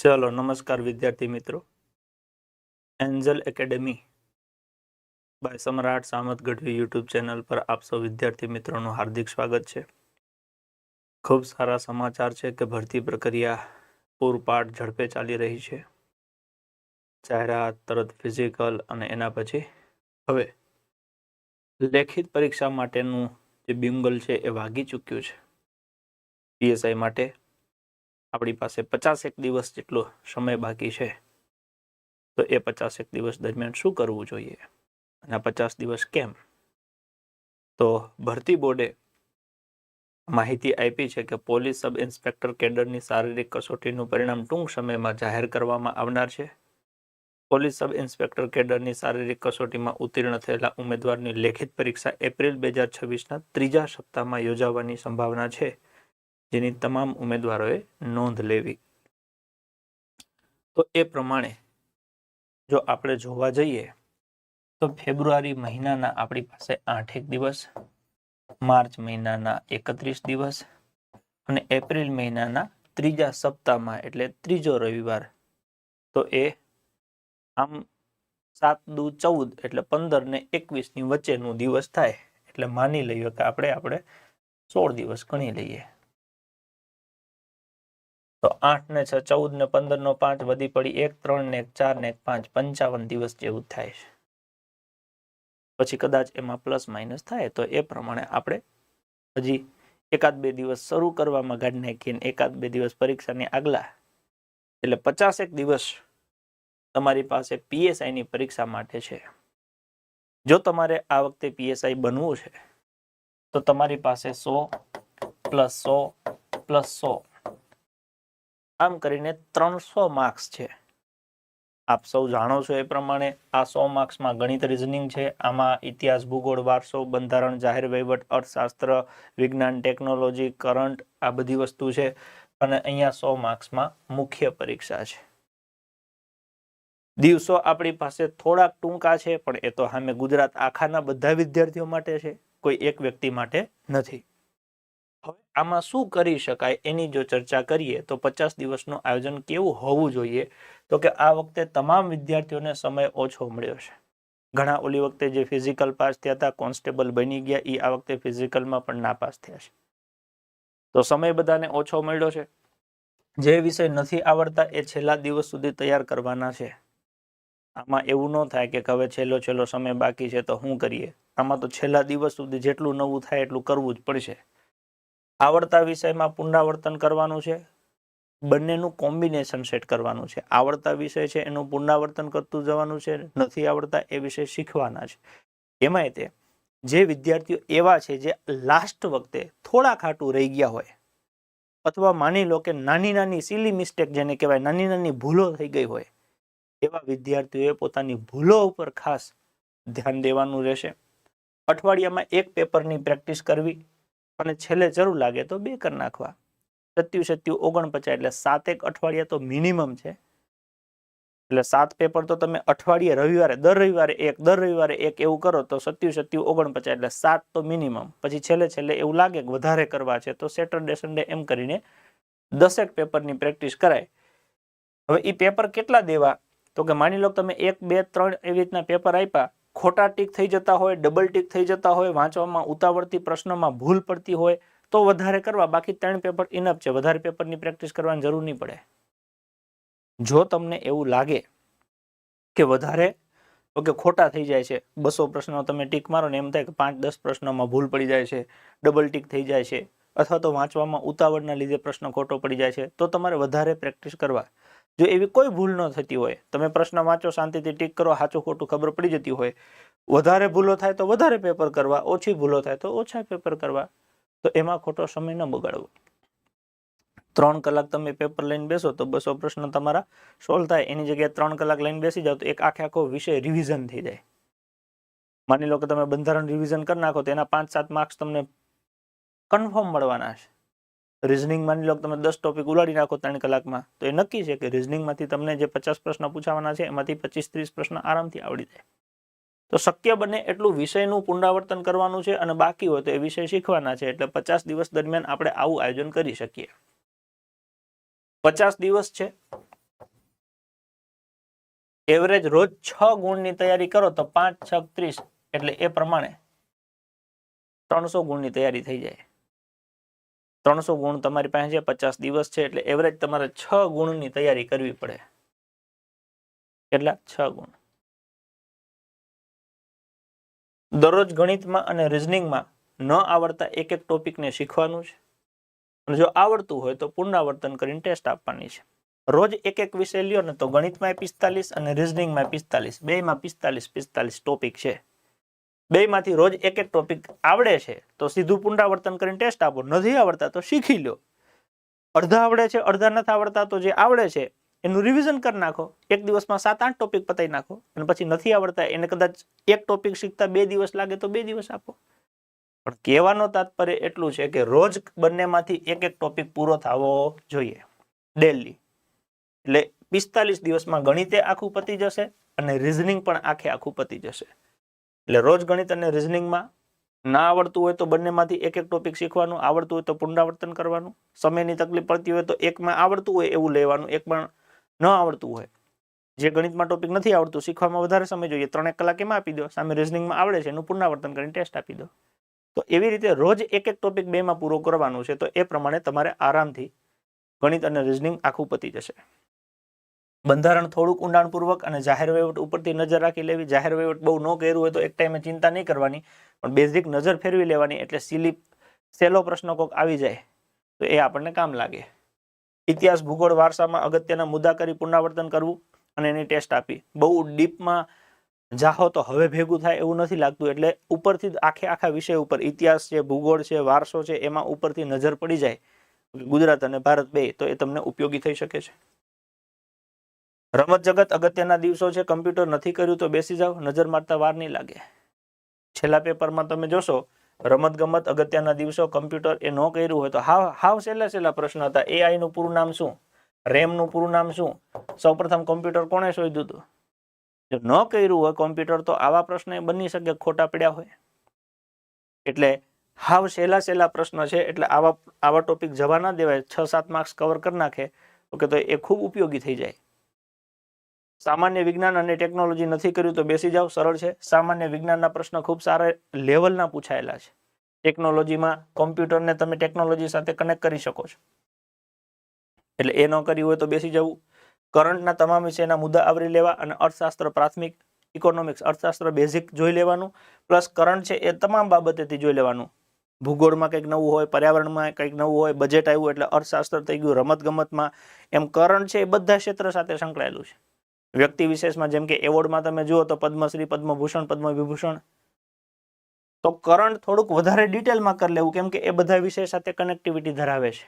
ચલો, નમસ્કાર વિદ્યાર્થી મિત્રો. એન્જલ એકેડેમી બાય સમ્રાટ સામત ગઢવી યુટ્યુબ ચેનલ પર આપ સૌ વિદ્યાર્થી મિત્રોનું હાર્દિક સ્વાગત છે. ખૂબ સારા સમાચાર છે કે ભરતી પ્રક્રિયા પૂરપાટ ઝડપે ચાલી રહી છે. જાહેરાત, તરત ફિઝિકલ અને એના પછી હવે લેખિત પરીક્ષા માટેનું જે બિંગલ છે એ વાગી ચૂક્યું છે. પીએસઆઈ માટે આપણી પાસે પચાસેક દિવસ જેટલો સમય બાકી છે. તો એ પચાસેક દિવસ દરમિયાન શું કરવું જોઈએ? અને આ પચાસ દિવસ કેમ? તો ભરતી બોર્ડે માહિતી આપી છે કે પોલીસ સબ ઇન્સ્પેક્ટર કેડરની શારીરિક કસોટીનું પરિણામ ટૂંક સમયમાં જાહેર કરવામાં આવનાર છે. પોલીસ સબ ઇન્સ્પેક્ટર કેડરની શારીરિક કસોટીમાં ઉત્તીર્ણ થયેલા ઉમેદવારની લેખિત પરીક્ષા એપ્રિલ બે હજાર છવ્વીસના ત્રીજા સપ્તાહમાં યોજાવાની સંભાવના છે. જેની તમામ ઉમેદવારોએ નોંધ લેવી. તો એ પ્રમાણે જો આપણે જોવા જઈએ, તો ફેબ્રુઆરી મહિનાના આપણી પાસે આઠેક દિવસ, માર્ચ મહિનાના એકત્રીસ દિવસ અને એપ્રિલ મહિનાના ત્રીજા સપ્તાહમાં, એટલે ત્રીજો રવિવાર, તો એ આમ સાત દુ ચૌદ, એટલે પંદર ને એકવીસની વચ્ચેનું દિવસ થાય. એટલે માની લઈએ કે આપણે આપણે સોળ દિવસ ગણી લઈએ. તો આઠ ને છ, ચૌદ ને પંદર નો પાંચ વધી પડી એક, ત્રણ ને એક, ચાર ને એક, પાંચ, પંચાવન દિવસ જેવું થાય છે. પછી કદાચ એમાં પ્લસ માઇનસ થાય તો એ પ્રમાણે આપણે હજી એકાદ બે દિવસ શરૂ કરવામાં ગાડી નાખીને એકાદ બે દિવસ પરીક્ષાની આગલા એટલે પચાસેક દિવસ તમારી પાસે પીએસઆઈની પરીક્ષા માટે છે. જો તમારે આ વખતે પીએસઆઈ બનવું છે, તો તમારી પાસે સો પ્લસ સો પ્લસ સો આમ કરીને ત્રણસો માર્ક્સ છે. આપ સૌ જાણો છો એ પ્રમાણે આ સો માર્ક્સમાં ગણિત રિઝનિંગ છે. આમાં ઇતિહાસ, ભૂગોળ, વારસો, બંધારણ, જાહેર વહીવટ, અર્થશાસ્ત્ર, વિજ્ઞાન ટેકનોલોજી કરંટ આ બધી વસ્તુ છે અને અહીંયા સો માર્ક્સમાં મુખ્ય પરીક્ષા છે. દિવસો આપણી પાસે થોડાક ટૂંકા છે, પણ એ તો સામે ગુજરાત આખાના બધા વિદ્યાર્થીઓ માટે છે. કોઈ એક વ્યક્તિ માટે નથી. આમાં શું કરી શકાય એની જો ચર્ચા કરીએ તો પચાસ દિવસનું આયોજન કેવું હોવું જોઈએ? તો કે આ વખતે તમામ વિદ્યાર્થીઓને સમય ઓછો મળ્યો છે. ઘણા ઓલી વખતે જે ફિઝિકલ પાસ થયા હતા કોન્સ્ટેબલ બની ગયા એ આ વખતે ફિઝિકલમાં પણ નાપાસ થયા છે. તો સમય બધાને ઓછો મળ્યો છે. જે વિષય નથી આવડતા એ છેલ્લા દિવસ સુધી તૈયાર કરવાના છે. આમાં એવું ન થાય કે હવે છેલ્લો છેલ્લો સમય બાકી છે તો શું કરીએ? આમાં તો છેલ્લા દિવસ સુધી જેટલું નવું થાય એટલું કરવું જ પડશે. આવડતા વિષયમાં પુનરાવર્તન કરવાનું છે. બંનેનું કોમ્બિનેશન સેટ કરવાનું છે. આવડતા વિષય છે એનું પુનરાવર્તન કરતું જવાનું છે, નથી આવડતા એ વિષય શીખવાના છે. એમાંય તે, જે વિદ્યાર્થીઓ એવા છે જે લાસ્ટ વખતે થોડા ખાટું રહી ગયા હોય, અથવા માની લો કે નાની નાની સિલી મિસ્ટેક જેને કહેવાય, નાની નાની ભૂલો થઈ ગઈ હોય, એવા વિદ્યાર્થીઓએ પોતાની ભૂલો ઉપર ખાસ ધ્યાન દેવાનું રહેશે. અઠવાડિયામાં એક પેપરની પ્રેક્ટિસ કરવી અને છેલ્લે જરૂર લાગે તો બે કરી નાખવા. સત્યુ સત્યુ ઓગણપચાસ એટલે સાતેક અઠવાડિયા તો મિનિમમ છે. એટલે સાત પેપર તો તમે અઠવાડિયે, રવિવારે, દર રવિવારે એક, દર રવિવારે એક એવું કરો તો સત્યુ સત્યુ ઓગણપચાસ એટલે સાત તો મિનિમમ પછી છેલ્લે છેલ્લે એવું લાગે કે વધારે કરવા છે તો સેટરડે સન્ડે એમ કરીને દસેક પેપરની પ્રેક્ટિસ કરાય. હવે એ પેપર કેટલા દેવા? તો કે માની લો તમે એક, બે, ત્રણ એવી રીતના પેપર આપ્યા ખોટા ટીક થઈ જતા હોય ડબલ ટીક થઈ જતા હોય, વાંચવામાં ઉતાવળથી પ્રશ્નોમાં ભૂલ પડતી હોય, તો વધારે કરવા. બાકી ત્રણ પેપર ઇનફ છે. વધારે પેપરની પ્રેક્ટિસ કરવાની જરૂર નહીં પડે. જો તમને એવું લાગે કે વધારે ઓકે ખોટા થઈ જાય છે, બસો પ્રશ્નો તમે ટીક મારો ને એમ થાય કે પાંચ, દસ પ્રશ્નોમાં ભૂલ પડી જાય છે ડબલ ટીક થઈ જાય છે, અથવા તો વાંચવામાં ઉતાવળના લીધે પ્રશ્ન ખોટો પડી જાય છે, તો તમારે વધારે પ્રેક્ટિસ કરવા. જો એવી કોઈ ભૂલ ન થતી હોય, તમે પ્રશ્ન વાંચો, શાંતિથી ટીક કરો, સાચું ખોટું ખબર પડી જતી હોય, વધારે ભૂલો થાય તો વધારે પેપર કરવા, ઓછી ભૂલો થાય તો ઓછા પેપર કરવા, તો એમાં ખોટો સમય ન બગાડવો. ત્રણ કલાક તમે પેપર લઈને બેસો તો બસો પ્રશ્ન તમારા સોલ્વ થાય. એની જગ્યાએ ત્રણ કલાક લઈને બેસી જાઓ તો એક આખે આખો વિષય રિવિઝન થઈ જાય. માની લો કે તમે બંધારણ રિવિઝન કરી નાખો તો એના પાંચ સાત માર્ક્સ તમને કન્ફર્મ મળવાના છે રિઝનિંગ માની લો તમે દસ ટોપિક ઉલાડી નાખો ત્રણ કલાકમાં, તો એ નક્કી છે કે રિઝનિંગમાંથી તમને જે પચાસ પ્રશ્ન પૂછાવાના છે, એમાંથી પચીસ ત્રીસ પ્રશ્ન આરામથી આવડી જાય. તો શક્ય બને એટલું વિષયનું પુનરાવર્તન કરવાનું છે અને બાકી હોય તો એ વિષય શીખવાના છે. એટલે પચાસ દિવસ દરમિયાન આપણે આવું આયોજન કરી શકીએ. પચાસ દિવસ છે. એવરેજ રોજ છ ગુણની તૈયારી કરો તો પાંચ, છ, ત્રીસ, એટલે એ પ્રમાણે ત્રણસો ગુણની તૈયારી થઈ જાય. ત્રણસો ગુણ તમારી પાસે છે, પચાસ દિવસ છે, એટલે એવરેજ તમારે છ ગુણની તૈયારી કરવી પડે. કેટલા? છ ગુણ. દરરોજ ગણિતમાં અને રિઝનિંગમાં ન આવડતા એક એક ટોપિકને શીખવાનું છે. અને જો આવડતું હોય તો પુનરાવર્તન કરીને ટેસ્ટ આપવાની છે. રોજ એક એક વિષય લ્યો ને તો ગણિતમાં પિસ્તાલીસ અને રિઝનિંગમાં પિસ્તાલીસ. બેમાં પિસ્તાલીસ પિસ્તાલીસ ટોપિક છે. બેમાંથી રોજ એક એક ટોપિક આવડે છે, તો સીધું પુનરાવર્તન કરીને ટેસ્ટ આપો. નથી આવડતા તો શીખી લો. અડધા આવડે છે, અડધા નથી આવડતા તો જે આવડે છે, એનું રિવિઝન કરી નાખો. એક દિવસમાં સાત આઠ ટોપિક પતાવી નાખો અને પછી નથી આવડતા, એને કદાચ એક ટોપિક શીખતા બે દિવસ લાગે તો બે દિવસ આપો. પણ કહેવાનો તાત્પર્ય એટલું છે કે રોજ બંનેમાંથી એક એક ટોપિક પૂરો થવો જોઈએ. ડેલી એટલે પિસ્તાલીસ દિવસમાં ગણિતે આખું પતી જશે અને રિઝનિંગ પણ આખે આખું પતી જશે. એટલે રોજ ગણિત અને રિઝનિંગમાં ના આવડતું હોય તો બંનેમાંથી એક એક ટોપિક શીખવાનું, આવડતું હોય તો પુનરાવર્તન કરવાનું, સમયની તકલીફ પડતી હોય તો એકમાં આવડતું હોય એવું લેવાનું એક પણ ન આવડતું હોય. જે ગણિતમાં ટોપિક નથી આવડતું, શીખવામાં વધારે સમય જોઈએ, ત્રણેક કલાક એમાં આપી દો, સામે રિઝનિંગમાં આવડે છે, એનું પુનરાવર્તન કરીને ટેસ્ટ આપી દો. તો એવી રીતે રોજ એક એક ટોપિક બેમાં પૂરો કરવાનું છે, તો એ પ્રમાણે તમારે આરામથી ગણિત અને રિઝનિંગ આખું પતી જશે. બંધારણ થોડુંક ઊંડાણપૂર્વક અને જાહેર વહીવટ ઉપરથી નજર રાખી લેવી. જાહેર વહીવટ બહુ ન કર્યું હોય તો એક ટાઈમે ચિંતા નહીં કરવાની, પણ બેઝિક નજર ફેરવી લેવાની એટલે સિલી સેલો પ્રશ્ન કોક આવી જાય તો એ આપણને કામ લાગે. ઇતિહાસ, ભૂગોળ, વારસામાં અગત્યના મુદ્દા કરી પુનરાવર્તન કરવું અને એની ટેસ્ટ આપી બહુ ડીપમાં જાહો તો હવે ભેગું થાય એવું નથી લાગતું, એટલે ઉપરથી આખે આખા વિષય ઉપર, ઇતિહાસ છે, ભૂગોળ છે, વારસો છે, એમાં ઉપરથી નજર પડી જાય. ગુજરાત અને ભારત બે, તો એ તમને ઉપયોગી થઈ શકે છે. રમત જગત અગત્યના દિવસો છે, કમ્પ્યુટર નથી કર્યું તો બેસી જાઓ, નજર મારતા વાર નહીં લાગે. છેલ્લા પેપરમાં તમે જોશો, રમત ગમત અગત્યના દિવસો, કમ્પ્યુટર એ ન કર્યું હોય તો હાવ હાવ છેલ્લા છેલ્લા પ્રશ્ન હતા. એઆઈ નું પૂરું નામ શું? રેમનું પૂરું નામ શું? સૌપ્રથમ કમ્પ્યુટર કોણે શોધ્યું હતું? જો ન કર્યું હોય કોમ્પ્યુટર તો આવા પ્રશ્ન એ બની શકે, ખોટા પડ્યા હોય. એટલે હાવ છેલ્લા છેલ્લા પ્રશ્ન છે, એટલે આવા આવા ટોપિક જવા ના દેવાય. છ, સાત માર્ક્સ કવર કરી નાખે ઓકે તો એ ખૂબ ઉપયોગી થઈ જાય. સામાન્ય વિજ્ઞાન અને ટેકનોલોજી નથી કર્યું તો બેસી જાઓ, સરળ છે. સામાન્ય વિજ્ઞાનના પ્રશ્ન ખૂબ સારા લેવલના પૂછાયેલા છે. ટેકનોલોજીમાં કોમ્પ્યુટરને તમે ટેકનોલોજી સાથે કનેક્ટ કરી શકો છો. એટલે એ ન કર્યું હોય તો બેસી જવું. કરંટના તમામ વિષયના મુદ્દા આવરી લેવા અને અર્થશાસ્ત્ર, પ્રાથમિક ઇકોનોમિક્સ અર્થશાસ્ત્ર બેઝિક જોઈ લેવાનું. પ્લસ કરંટ છે એ તમામ બાબતેથી જોઈ લેવાનું. ભૂગોળમાં કંઈક નવું હોય, પર્યાવરણમાં કંઈક નવું હોય બજેટ આવ્યું એટલે અર્થશાસ્ત્ર થઈ ગયું રમત ગમતમાં એમ કરંટ છે એ બધા ક્ષેત્ર સાથે સંકળાયેલું છે. વ્યક્તિ વિશેષમાં જેમ કે એવોર્ડમાં તમે જુઓ તો પદ્મશ્રી, પદ્મભૂષણ, પદ્મવિભૂષણ. તો કરંટ થોડુંક વધારે ડિટેલમાં કરી લેવું, કેમ કે એ બધા વિષય સાથે કનેક્ટિવિટી ધરાવે છે.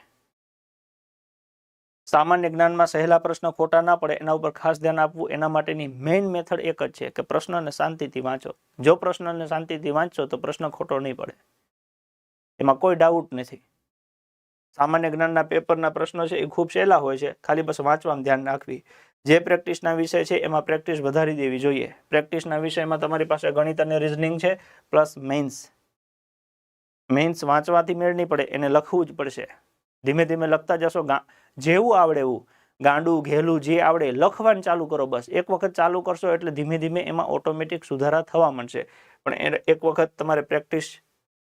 સામાન્ય જ્ઞાનમાં સહેલા પ્રશ્ન ખોટા ના પડે, એના ઉપર ખાસ ધ્યાન આપવું, એના માટેની મેઇન મેથડ એક જ છે, કે પ્રશ્નને શાંતિથી વાંચો. જો પ્રશ્નને શાંતિથી વાંચશો તો પ્રશ્ન ખોટો નહીં પડે. એમાં કોઈ ડાઉટ નથી. સામાન્ય જ્ઞાનના પેપરના પ્રશ્નો છે એ ખૂબ સહેલા હોય છે, ખાલી બસ વાંચવામાં ધ્યાન રાખવી. જે પ્રેક્ટિસના વિષય છે, એમાં પ્રેક્ટિસ વધારી દેવી જોઈએ. પ્રેક્ટિસના વિષયમાં તમારી પાસે ગણિત અને રિઝનિંગ છે પ્લસ મેઇન્સ મેઇન્સ વાંચવાથી મેળ નહીં પડે, એને લખવું જ પડશે. ધીમે ધીમે લખતા જશો જેવું આવડે એવું, ગાંડું, ઘેલું, જે આવડે, લખવાનું ચાલુ કરો બસ. એક વખત ચાલુ કરશો એટલે ધીમે ધીમે એમાં ઓટોમેટિક સુધારા થવા માંડશે. પણ એક વખત તમારે પ્રેક્ટિસ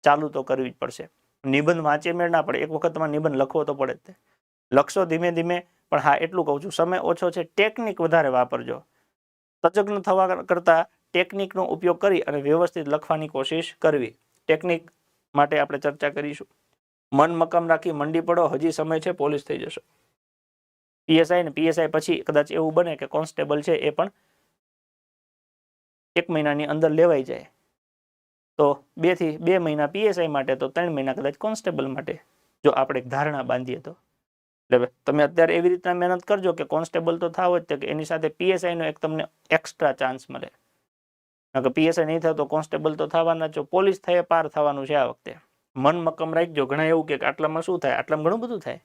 ચાલુ તો કરવી જ પડશે. નિબંધ વાંચે મેળ ના પડે. એક વખત તમારે નિબંધ લખવો તો પડે જ લખશો ધીમે ધીમે પણ હા, એટલું કહું છું, સમય ઓછો છે ટેકનિક વધારે વાપરજો. તજજ્ઞ થવા કરતાં ટેકનિકનો ઉપયોગ કરી અને વ્યવસ્થિત લખવાની કોશિશ કરવી. ટેકનિક માટે આપણે ચર્ચા કરીશું. મન મકમ રાખી મંડી પડો, હજી સમય છે, પોલીસ થઈ જશો. પીએસઆઈ ને પીએસઆઈ પછી કદાચ એવું બને કે કોન્સ્ટેબલ છે, એ પણ એક મહિનાની અંદર લેવાઈ જાય. તો બેથી બે મહિના પીએસઆઈ માટે, તો ત્રણ મહિના કદાચ કોન્સ્ટેબલ માટે, જો આપણે એક ધારણા બાંધીએ તો. એટલે તમે અત્યારે એવી રીતના મહેનત કરજો કે કોન્સ્ટેબલ તો થાવ જ કે એની સાથે પીએસઆઈ નો એક તમને એક્સ્ટ્રા ચાન્સ મળે. પીએસઆઈ નહીં થાય તો કોન્સ્ટેબલ તો થવાના છો. પોલીસ થાય પાર થવાનું છે આ વખતે. મન મક્કમ રાખજો. ઘણા એવું કે આટલામાં શું થાય? આટલામાં ઘણું બધું થાય.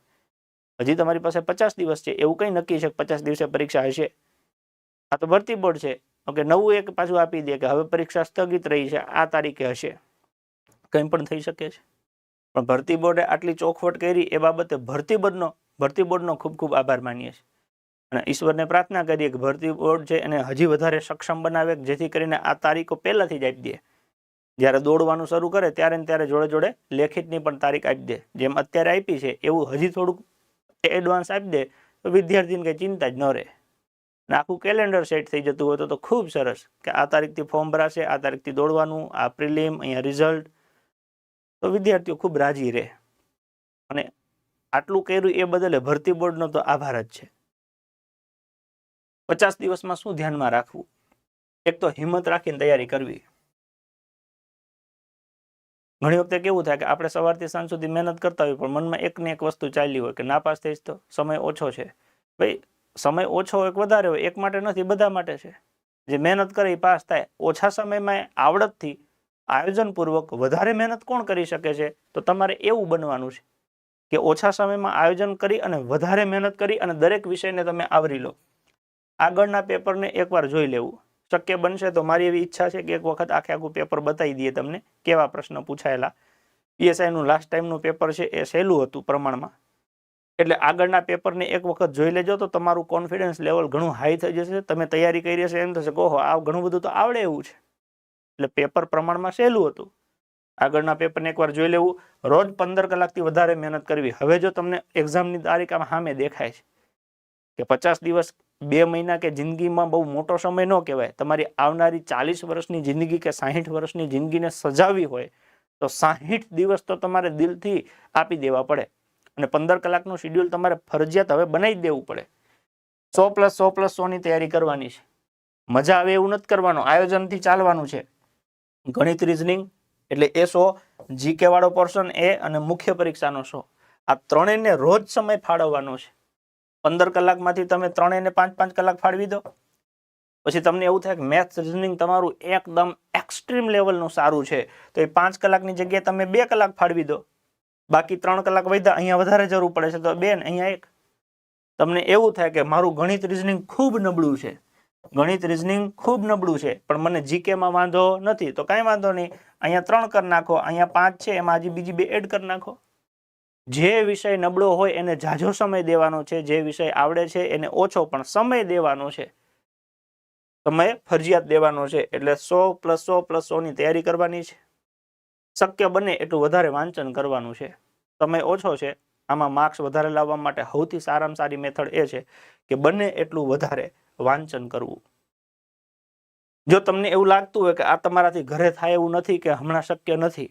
હજી તમારી પાસે પચાસ દિવસ છે. એવું કંઈ નક્કી છે પચાસ દિવસે પરીક્ષા હશે? આ તો ભરતી બોર્ડ છે. ઓકે, નવું એક પાછું આપી દે કે હવે પરીક્ષા સ્થગિત રહી છે. આ તારીખે હશે. કંઈ પણ થઈ શકે છે. પણ ભરતી બોર્ડે આટલી ચોખવટ કરી, એ બાબતે ભરતી બોર્ડનો ભરતી બોર્ડનો ખૂબ ખૂબ આભાર માનીએ છીએ. અને ઈશ્વરને પ્રાર્થના કરીએ કે ભરતી બોર્ડ છે એને હજી વધારે સક્ષમ બનાવે જેથી કરીને આ તારીખો પહેલાંથી જ આપી દે. જ્યારે દોડવાનું શરૂ કરે ત્યારે ને ત્યારે જોડે જોડે લેખિતની પણ તારીખ આપી દે. જેમ અત્યારે આપી છે, એવું હજી થોડુંક એડવાન્સ આપી દે, તો વિદ્યાર્થીને કંઈ ચિંતા જ ન રહે. અને આખું કેલેન્ડર સેટ થઈ જતું હોય તો ખૂબ સરસ કે આ તારીખથી ફોર્મ ભરાશે, આ તારીખથી દોડવાનું, આ પ્રિલિમ અહીંયા રિઝલ્ટ તો વિદ્યાર્થીઓ ખૂબ રાજી રહે. અને આટલું કર્યું એ બદલે ભરતી બોર્ડનો તો આભાર જ છે. પચાસ દિવસમાં શું ધ્યાનમાં રાખવું? એક તો હિંમત રાખીને તૈયારી કરવી. ઘણી વખતે કેવું થાય કે આપણે સવારથી સાંજ સુધી મહેનત કરતા હોય પણ મનમાં એક ને એક વસ્તુ ચાલી હોય કે નાપાસ થઈશ તો સમય ઓછો છે. ભાઈ, સમય ઓછો હોય વધારે હોય, એક માટે નથી, બધા માટે છે. જે મહેનત કરે એ પાસ થાય. ઓછા સમયમાં આવડતથી આયોજનપૂર્વક વધારે મહેનત કોણ કરી શકે છે? તો તમારે એવું બનવાનું છે. કે ઓછા સમયમાં આયોજન કરી અને વધારે મહેનત કરી અને દરેક વિષયને તમે આવરી લો. આગળના પેપરને એકવાર જોઈ લેવું. શક્ય બનશે તો મારી એવી ઈચ્છા છે કે એક વખત આખે આખું પેપર બતાવી દઈએ તમને કેવા પ્રશ્ન પૂછાયેલા. પીએસઆઈનું લાસ્ટ ટાઈમનું પેપર છે એ સહેલું હતું પ્રમાણમાં. એટલે આગળના પેપરને એક વખત જોઈ લેજો તો તમારું કોન્ફિડન્સ લેવલ ઘણું હાઈ થઈ જશે. તમે તૈયારી કરી હશે એમ થશે ઓહો, આ ઘણું બધું તો આવડે એવું છે. એટલે પેપર પ્રમાણમાં સહેલું હતું. આગળના પેપરને એકવાર જોઈ લેવું. રોજ પંદર કલાકથી વધારે મહેનત કરવી. હવે જો તમને એક્ઝામની તારીખ આમ સામે દેખાય છે કે પચાસ દિવસ, બે મહિના કે જિંદગીમાં બહુ મોટો સમય ન કહેવાય. તમારી આવનારી ચાલીસ વર્ષની જિંદગી કે સાહીઠ વર્ષની જિંદગીને સજાવી હોય તો સાહીઠ દિવસ તો તમારે દિલથી આપી દેવા પડે. અને પંદર કલાકનું શિડ્યુલ તમારે ફરજિયાત હવે બનાવી દેવું પડે. સો પ્લસ સો પ્લસ સોની તૈયારી કરવાની છે. મજા આવે એવું નથી કરવાનું. આયોજનથી ચાલવાનું છે. ગણિત રિઝનિંગ એટલે એ સો જીકે વાળો પોર્શન એ અને મુખ્ય પરીક્ષાનો સો. આ ત્રણેયને રોજ સમય ફાળવવાનો છે. પંદર કલાકમાંથી તમે ત્રણેયને પાંચ પાંચ કલાક ફાળવી દો. પછી તમને એવું થાય કે મેથ્સ રિઝનિંગ તમારું એકદમ એક્સ્ટ્રીમ લેવલનું સારું છે. તો એ પાંચ કલાકની જગ્યાએ તમે બે કલાક ફાળવી દો. બાકી ત્રણ કલાક વધ્યા, અહીંયા વધારે જરૂર પડે છે. તો બે ને અહીંયા એક. તમને એવું થાય કે મારું ગણિત રિઝનિંગ ખૂબ નબળું છે. ગણિત રિઝનિંગ ખૂબ નબળું છે, પણ મને જીકેમાં વાંધો નથી, તો કાંઈ વાંધો નહીં. અહીંયા ત્રણ કરી નાખો, અહીંયા પાંચ છે, એમાં હજી બીજી બે એડ કરી નાખો. જે વિષય નબળો હોય એને ઝાઝો સમય દેવાનો છે, જે વિષય આવડે છે એને ઓછો પણ સમય દેવાનો છે. સમય ફરજિયાત દેવાનો છે, એટલે સો પ્લસ સો પ્લસ સોની તૈયારી કરવાની છે. શક્ય બને એટલું વધારે વાંચન કરવાનું છે. સમય ઓછો છે, આમાં માર્ક્સ વધારે લાવવા માટે સૌથી સારામાં સારી મેથડ એ છે કે બને એટલું વધારે વાંચન કરવું. જો તમને એવું લાગતું હોય કે આ તમારાથી ઘરે થાય એવું નથી કે હમણાં શક્ય નથી,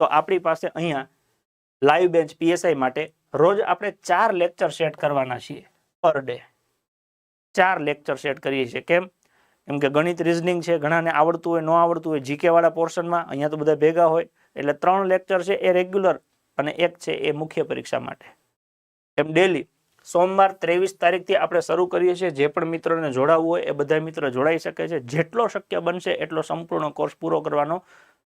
તો આપણી પાસે અહીંયા લાઈવ બેન્ચ પીએસઆઈ માટે રોજ આપણે ચાર લેક્ચર સેટ કરવાના છીએ પર ડે. ચાર લેક્ચર સેટ કરીએ છીએ. કેમ? કેમ કે ગણિત રિઝનિંગ છે, ઘણાને આવડતું હોય, ન આવડતું હોય જીકે વાળા પોર્શનમાં અહીંયા તો બધા ભેગા હોય, એટલે ત્રણ લેક્ચર છે એ રેગ્યુલર અને એક છે એ મુખ્ય પરીક્ષા માટે. એમ ડેલી સોમવાર ત્રેવીસ તારીખથી આપણે શરૂ કરીએ છીએ. જે પણ મિત્રોને જોડાવવું હોય એ બધા મિત્રો જોડાઈ શકે છે. જેટલો શક્ય બનશે એટલો સંપૂર્ણ કોર્સ પૂરો કરવાનો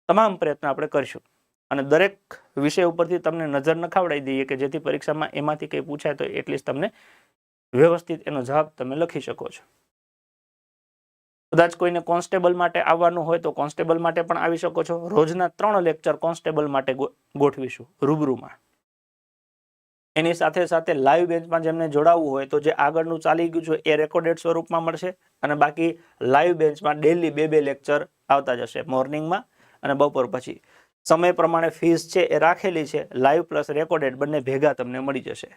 તમામ પ્રયત્ન આપણે કરીશું. અને દરેક વિષય ઉપરથી તમને નજર નખાવડાવી દઈએ કે જેથી પરીક્ષામાં એમાંથી કંઈ પૂછાય તો એટલીસ્ટ તમને વ્યવસ્થિત એનો જવાબ તમે લખી શકો છો. કદાચ કોઈને કોન્સ્ટેબલ માટે આવવાનું હોય તો કોન્સ્ટેબલ માટે પણ આવી શકો છો. રોજના ત્રણ લેક્ચર કોન્સ્ટેબલ માટે ગોઠવીશું રૂબરૂમાં. એની સાથે સાથે લાઈવ બેન્ચમાં જેમને જોડાવવું હોય તો જે આગળનું ચાલી ગયું છે એ રેકોર્ડેડ સ્વરૂપમાં મળશે અને બાકી લાઈવ બેન્ચમાં ડેલી બે બે લેક્ચર આવતા જશે મોર્નિંગમાં અને બપોર પછી. સમય પ્રમાણે ફીસ છે એ રાખેલી છે લાઈવ પ્લસ રેકોર્ડેડ બંને ભેગા તમને મળી જશે.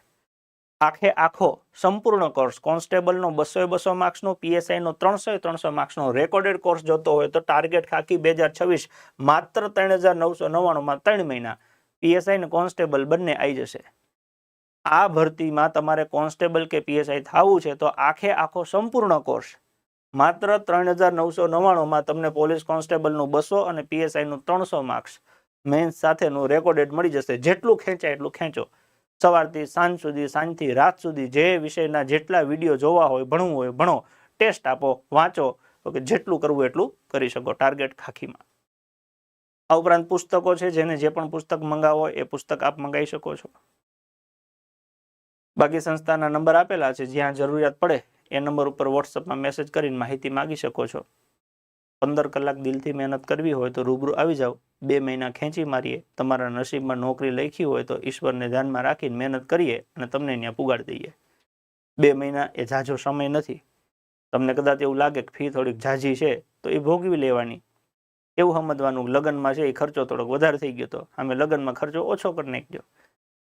આખે આખો સંપૂર્ણ કોર્સ કોન્સ્ટેબલનો બસો બસો માર્ક્સનો પીએસઆઈનો ત્રણસો ત્રણસો માર્ક્સનો રેકોર્ડેડ કોર્સ જોતો હોય તો ટાર્ગેટ ખાકી બે હજાર છવ્વીસ માત્ર ત્રણ હજાર નવસો નવ્વાણુંમાં ત્રણ મહિના પીએસઆઈ અને કોન્સ્ટેબલ બંને આવી જશે. આ ભરતીમાં તમારે કોન્સ્ટેબલ કે પીએસઆઈ થવું છે, તો આખે આખો સંપૂર્ણ કોર્સ. માત્ર ત્રણ હજાર નવસો નવ્વાણુંમાં તમને પોલીસ કોન્સ્ટેબલનું બસો અને પીએસઆઈનું ત્રણસો માર્ક્સ મેન્સ સાથેનું રેકોર્ડેડ મળી જશે, જેટલું ખેંચાય એટલું ખેંચો. સવારથી સાંજ સુધી, સાંજથી રાત સુધી જે વિષયના જેટલા વીડિયો જોવા હોય, ભણવું હોય, ભણો, ટેસ્ટ આપો, વાંચો, તો કે જેટલું કરવું એટલું કરી શકો, ટાર્ગેટ ખાખીમાં. આ ઉપરાંત પુસ્તકો છે, જેને જે પણ પુસ્તક મંગાવો એ પુસ્તક આપ મંગાવી શકો છો. બાકી સંસ્થાના નંબર આપેલા છે, જ્યાં જરૂરિયાત પડે, એ નંબર ઉપર વોટ્સઅપમાં મેસેજ કરીને માહિતી માગી શકો છો. પંદર કલાક દિલથી મહેનત કરવી હોય તો રૂબરૂ આવી જાઓ. બે મહિના ખેંચી મારીએ. તમારા નસીબમાં નોકરી લખી હોય તો ઈશ્વરને ધ્યાનમાં રાખીને મહેનત કરીએ અને તમને ત્યાં પુગાડી દઈએ. બે મહિના એ ઝાઝો સમય નથી. તમને કદાચ એવું લાગે કે ફી થોડીક ઝાઝી છે, તો એ ભોગવી લેવાની. એવું સમજવાનું લગ્નમાં છે, એ ખર્ચો થોડોક વધારે થઈ ગયો તો. અમે લગ્નમાં ખર્ચો ઓછો કરી નાખજો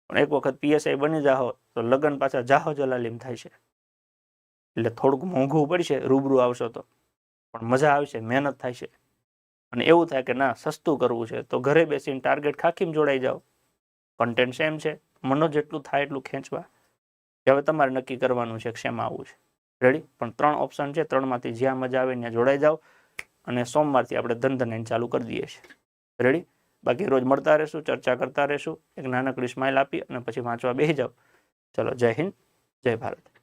પણ એક વખત પીએસઆઈ બની જાઓ તો લગ્ન પાછા જાહો જલાલીમ થાય છે. એટલે થોડુંક મોંઘું પડશે, રૂબરૂ આવશો તો. પણ મજા આવશે, મહેનત થાય છે. અને એવું થાય કે ના, સસ્તું કરવું છે, તો ઘરે બેસીને ટાર્ગેટ ખાખીમ જોડાઈ જાઓ. કન્ટેન્ટ સેમ છે, મનો જેટલું થાય એટલું ખેંચવા. હવે તમારે નક્કી કરવાનું છે શેમાં આવવું છે. રેડી પણ ત્રણ ઓપ્શન છે, ત્રણમાંથી જ્યાં મજા આવે ત્યાં જોડાઈ જાઓ. અને સોમવારથી આપણે ધંધન ચાલુ કરી દઈએ છીએ. રેડી બાકી રોજ મળતા રહેશું, ચર્ચા કરતા રહેશું. એક નાનકડી સ્માઇલ આપી અને પછી વાંચવા બેસી જાઓ. ચલો, જય હિન્દ, જય ભારત.